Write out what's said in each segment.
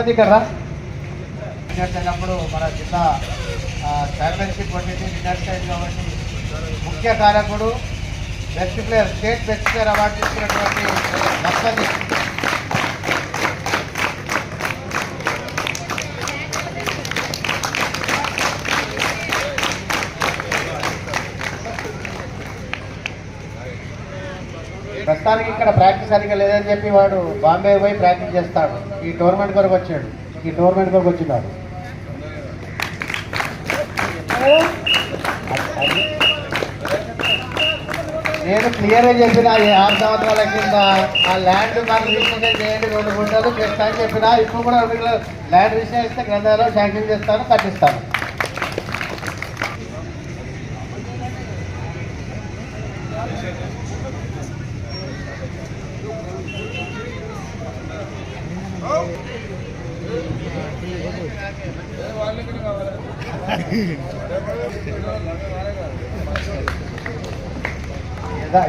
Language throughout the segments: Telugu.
లక్ష్మతి కదా నిన్నప్పుడు మన జిల్లా ఛాంపియన్షిప్ వంటిది విద్యార్థి కాబట్టి ముఖ్య కారకుడు best player state best player award తీసుకున్నటువంటి లక్ష్మతి ప్రస్తుతానికి ఇక్కడ ప్రాక్టీస్ సరిగ్గా లేదని చెప్పి వాడు బాంబే పోయి ప్రాక్టీస్ చేస్తాడు. ఈ టోర్నమెంట్ కొరకు వచ్చాడు. ఈ టోర్నమెంట్ కొరకు వచ్చినాడు. నేను క్లియర్గా చెప్పిన ఈ ఆరు సంవత్సరాల కింద ఆ ల్యాండ్ నాకు రిజిస్ట్రేషన్ చేయండి రెండు గుంటలు చేస్తా అని చెప్పిన. ఇప్పుడు కూడా ల్యాండ్ రిజిస్ట్రేషన్ ఇస్తే గ్రంథాలయం శాంక్షన్ చేస్తాను కట్టిస్తాను.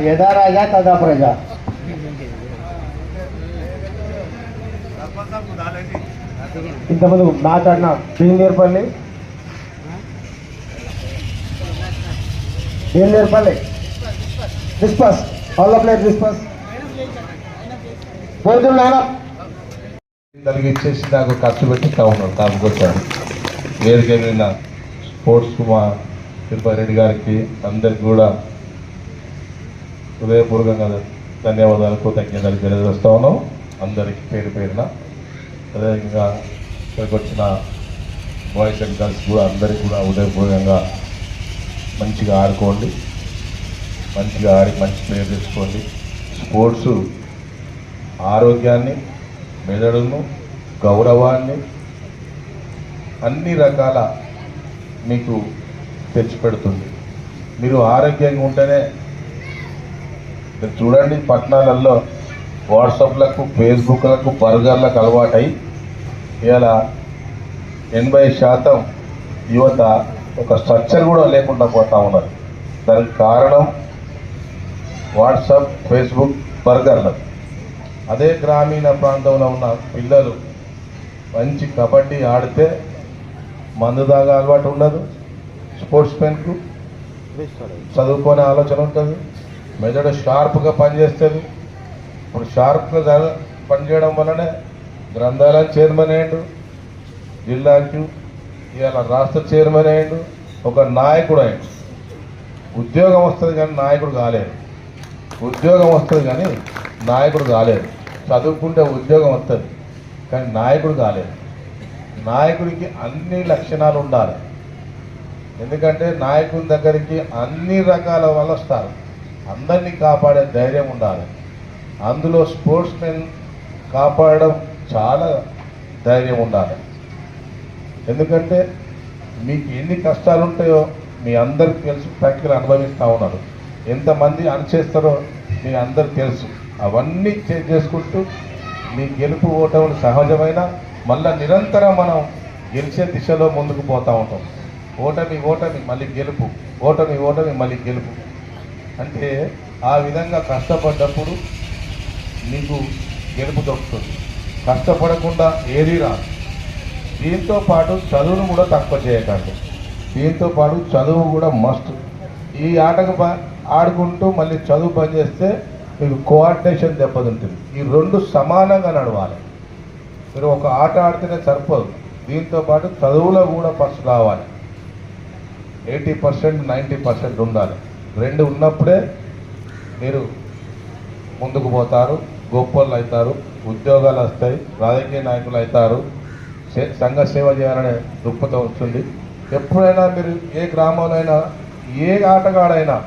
యదా రాజా తదా ప్రజ. ఇంతకుముందు మాట్లాడిన బీనేర్పల్లి బీనేర్పల్లి డిస్పస్ ఆల్ ప్లేట్ డిస్పస్ భోజనం నాయన దానికి ఇచ్చేసి నాకు ఖర్చు పెట్టి కావున్నాడు తాముకొచ్చాను వేదిక మీద స్పోర్ట్స్ మా తిరుపతి రెడ్డి గారికి అందరికి కూడా హృదయపూర్వకంగా ధన్యవాదాలు కృతజ్ఞతలు తెలియజేస్తా ఉన్నాం. అందరికి పేరు పేరున అదేవిధంగా ఇక్కడికి వచ్చిన బాయ్స్ అండ్ గర్ల్స్ కూడా అందరికీ కూడా హృదయపూర్వకంగా మంచిగా ఆడుకోండి. మంచిగా ఆడి మంచి పేరు తెచ్చుకోండి. స్పోర్ట్స్ ఆరోగ్యాన్ని మెదడును గౌరవాన్ని అన్ని రకాల మీకు తెచ్చిపెడుతుంది. మీరు ఆరోగ్యంగా ఉంటేనే మీరు చూడండి పట్టణాలలో వాట్సాప్లకు ఫేస్బుక్లకు బర్గర్లకు అలవాటై ఇలా ఎనభై శాతం యువత ఒక స్ట్రక్చర్ కూడా లేకుండా పోతా ఉన్నారు. దానికి కారణం వాట్సాప్ ఫేస్బుక్ బర్గర్లు అదే గ్రామీణ ప్రాంతంలో ఉన్న పిల్లలు మంచి కబడ్డీ ఆడితే మందు తాగా అలవాటు ఉండదు. స్పోర్ట్స్ మెన్కు చదువుకునే ఆలోచన ఉంటుంది. మెదడు షార్ప్గా పనిచేస్తుంది. ఇప్పుడు షార్ప్గా పనిచేయడం వల్లనే గ్రంథాలయం చైర్మన్ అయ్యిండు. జిల్లాకు ఇవాళ రాష్ట్ర చైర్మన్ అయ్యిండు. ఒక నాయకుడు అయ్యాడు. ఉద్యోగం వస్తుంది కానీ నాయకుడు కాలేదు. ఉద్యోగం వస్తుంది కానీ నాయకుడు కాలేదు. చదువుకుంటే ఉద్యోగం వస్తుంది కానీ నాయకుడు కాలేదు. నాయకుడికి అన్ని లక్షణాలు ఉండాలి. ఎందుకంటే నాయకుని దగ్గరికి అన్ని రకాల వాళ్ళు వస్తారు. అందరినీ కాపాడే ధైర్యం ఉండాలి. అందులో స్పోర్ట్స్ మెన్ కాపాడడం చాలా ధైర్యం ఉండాలి. ఎందుకంటే మీకు ఎన్ని కష్టాలు ఉంటాయో మీ అందరికి తెలుసు ప్రాక్టికల్ అనుభవిస్తూ ఉన్నారు ఎంతమంది అణచేస్తారో మీ అందరికి తెలుసు. అవన్నీ చేసుకుంటూ మీ గెలుపు ఓటములు సహజమైన మళ్ళీ నిరంతరం మనం గెలిచే దిశలో ముందుకు పోతూ ఉంటాం. ఓటమి ఓటమి మళ్ళీ గెలుపు. ఓటమి ఓటమి మళ్ళీ గెలుపు. అంటే ఆ విధంగా కష్టపడ్డప్పుడు నీకు గెలుపు దొరుకుతుంది. కష్టపడకుండా ఏది రాదు. దీంతో పాటు చదువును కూడా తక్కువ చేయకండి. దీంతో పాటు చదువు కూడా మస్ట్ ఈ ఆటకు ఆడుకుంటూ మళ్ళీ చదువు పనిచేస్తే మీకు కోఆర్డినేషన్ దెబ్బతింటుంది. ఈ రెండు సమానంగా నడవాలి. మీరు ఒక ఆట ఆడితేనే సరిపోదు. దీంతో పాటు చదువులో కూడా ఫస్ట్ రావాలి. ఎయిటీ పర్సెంట్ నైంటీ పర్సెంట్ ఉండాలి. రెండు ఉన్నప్పుడే మీరు ముందుకు పోతారు గొప్పలు అవుతారు ఉద్యోగాలు వస్తాయి రాజకీయ నాయకులు అవుతారు సే- సంఘ సేవ చేయాలనే దృక్పథం వస్తుంది. ఎప్పుడైనా మీరు ఏ గ్రామంలో ఏ ఆటగాడైనా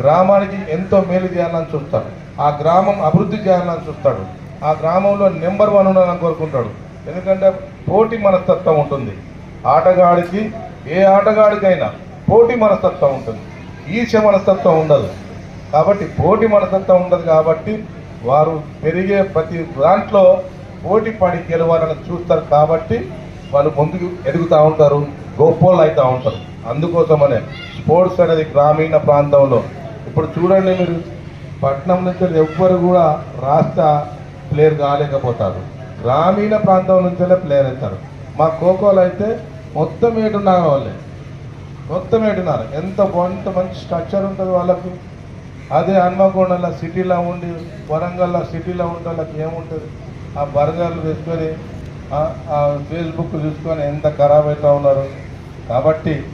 గ్రామానికి ఎంతో మేలు చేయాలని చూస్తాడు ఆ గ్రామం అభివృద్ధి చేయాలని చూస్తాడు. ఆ గ్రామంలో నెంబర్ వన్ ఉండాలని కోరుకుంటాడు. ఎందుకంటే పోటీ మనస్తత్వం ఉంటుంది. ఆటగాడికి ఏ ఆటగాడికైనా పోటీ మనస్తత్వం ఉంటుంది. ఈర్ష్య మనస్తత్వం ఉండదు. కాబట్టి పోటీ మనస్తత్వం ఉండదు కాబట్టి వారు పెరిగే ప్రతి దాంట్లో పోటీ పడి గెలవాలని చూస్తారు కాబట్టి వాళ్ళు ముందుకు ఎదుగుతూ ఉంటారు గొప్పోళ్ళు అవుతూ ఉంటారు. అందుకోసమనే స్పోర్ట్స్ అనేది గ్రామీణ ప్రాంతంలో. ఇప్పుడు చూడండి మీరు పట్నం నుంచి ఎవ్వరు కూడా రాష్ట్ర ప్లేయర్ కాలేకపోతారు. గ్రామీణ ప్రాంతం నుంచే ప్లేయర్ అవుతారు. మా ఖోఖోలో అయితే మొత్తం ఏడున్నారు వాళ్ళే. మొత్తం ఏడున్నారు. ఎంత కొంత మంచి స్ట్రక్చర్ ఉంటుంది వాళ్ళకు. అదే హన్మకొండలో సిటీలో ఉండి వరంగల్లో సిటీలో ఉండే వాళ్ళకి ఏముంటుంది? ఆ బర్గర్లు తెచ్చుకొని ఆ- ఫేస్బుక్ చూసుకొని ఎంత ఖరాబ్ అవుతూ ఉన్నారు. కాబట్టి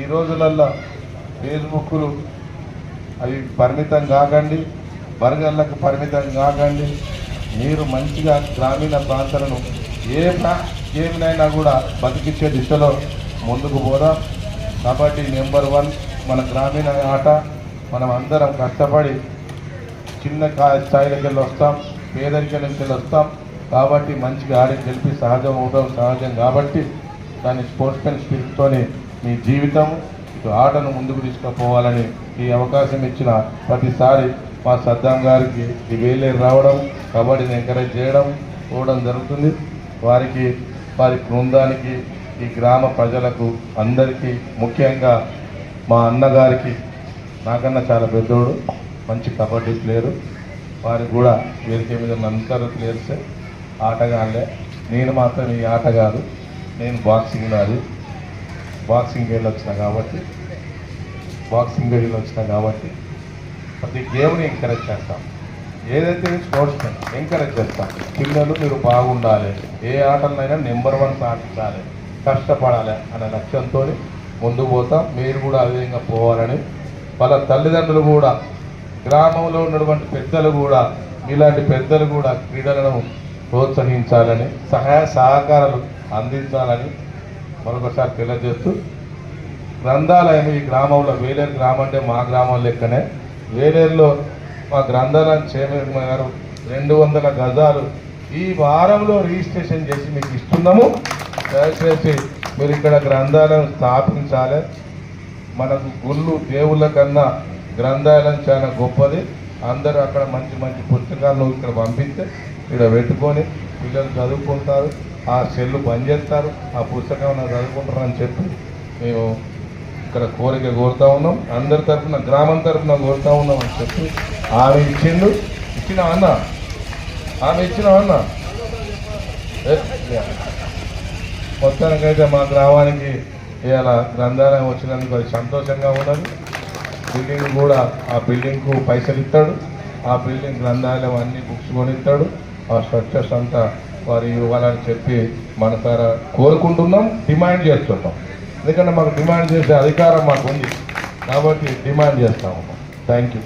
ఈ రోజులల్లో ఫేస్బుక్లు అవి పరిమితం కాకండి. బర్గర్లకు పరిమితం కాకండి. మీరు మంచిగా గ్రామీణ ప్రాంతాలను ఏ ఏమినైనా కూడా బతికించే దిశలో ముందుకు పోదాం. కాబట్టి నెంబర్ వన్ మన గ్రామీణ ఆట. మనం అందరం కష్టపడి చిన్న కా- స్థాయిలోకి వెళ్ళి వస్తాం. పేదరిక నుంచి వెళ్ళి వస్తాం. కాబట్టి మంచిగా ఆడి గెలిపి సహజం అవడం సహజం కాబట్టి దాని స్పోర్ట్స్ మెన్ మీ జీవితం ఇటు ఆటను ముందుకు తీసుకుపోవాలని ఈ అవకాశం ఇచ్చిన ప్రతిసారి మా సద్దాం గారికి ఈ వేలేరు రావడం కబడ్డీని ఎంకరేజ్ చేయడం చూడడం జరుగుతుంది. వారికి వారి బృందానికి ఈ గ్రామ ప్రజలకు అందరికీ ముఖ్యంగా మా అన్నగారికి నాకన్నా చాలా పెద్దోడు మంచి కబడ్డీ ప్లేయరు. వారికి కూడా వీరికి మీద అందరూ ప్లేయర్సే ఆటగాళ్ళే. నేను మాత్రం ఈ ఆట కాదు నేను బాక్సింగ్ నాది బాక్సింగ్ వెళ్ళి వచ్చిన కాబట్టి బాక్సింగ్ వెళ్ళి వచ్చిన కాబట్టి ప్రతి గేమ్ని ఎంకరేజ్ చేస్తాం. ఏదైతే స్పోర్ట్స్ ఎంకరేజ్ చేస్తాం పిల్లలు మీరు బాగుండాలి ఏ ఆటలైనా నెంబర్ వన్ సాధించాలి కష్టపడాలి అనే లక్ష్యంతో ముందుకు పోతాం. మీరు కూడా ఆ విధంగా పోవాలని వాళ్ళ తల్లిదండ్రులు కూడా గ్రామంలో ఉన్నటువంటి పెద్దలు కూడా ఇలాంటి పెద్దలు కూడా క్రీడలను ప్రోత్సహించాలని సహాయ సహకారాలు అందించాలని మరొకసారి తెలియజేస్తూ గ్రంథాలయం ఈ గ్రామంలో వేలేరు గ్రామం అంటే మా గ్రామం లెక్కనే వేలేరులో మా గ్రంథాలయం చైర్మన్ గారు రెండు వందల గజాలు ఈ వారంలో రిజిస్ట్రేషన్ చేసి మీకు ఇస్తున్నాము. దయచేసి మీరు ఇక్కడ గ్రంథాలయం స్థాపించాలి. మనకు గుళ్ళు దేవుళ్ళ కన్నా గ్రంథాలయం చాలా గొప్పది. అందరూ అక్కడ మంచి మంచి పుస్తకాలను ఇక్కడ పంపిస్తే ఇక్కడ పెట్టుకొని పిల్లలు చదువుకుంటారు. ఆ సెల్లు పనిచేస్తారు. ఆ పుస్తకం చదువుకుంటారు అని చెప్పి మేము ఇక్కడ కోరిక కోరుతా ఉన్నాం. అందరి తరఫున గ్రామం తరఫున కోరుతా ఉన్నాం అని చెప్పి ఆమె ఇచ్చిండు. ఇచ్చిన అన్న? ఆమె ఇచ్చిన అన్న? మొత్తానికైతే మా గ్రామానికి ఇవాళ గ్రంథాలయం వచ్చినందుకు అది సంతోషంగా ఉన్నది. బిల్డింగ్ కూడా ఆ బిల్డింగ్కు పైసలు ఇస్తాడు. ఆ బిల్డింగ్ గ్రంథాలయం అన్ని బుక్స్ కొనిస్తాడు. ఆ స్ట్రక్చర్స్ అంతా వారు ఇవ్వాలని చెప్పి మన సార కోరుకుంటున్నాం డిమాండ్ చేస్తున్నాం. ఎందుకంటే మాకు డిమాండ్ చేసే అధికారం మాకు ఉంది కాబట్టి డిమాండ్ చేస్తాము. Thank you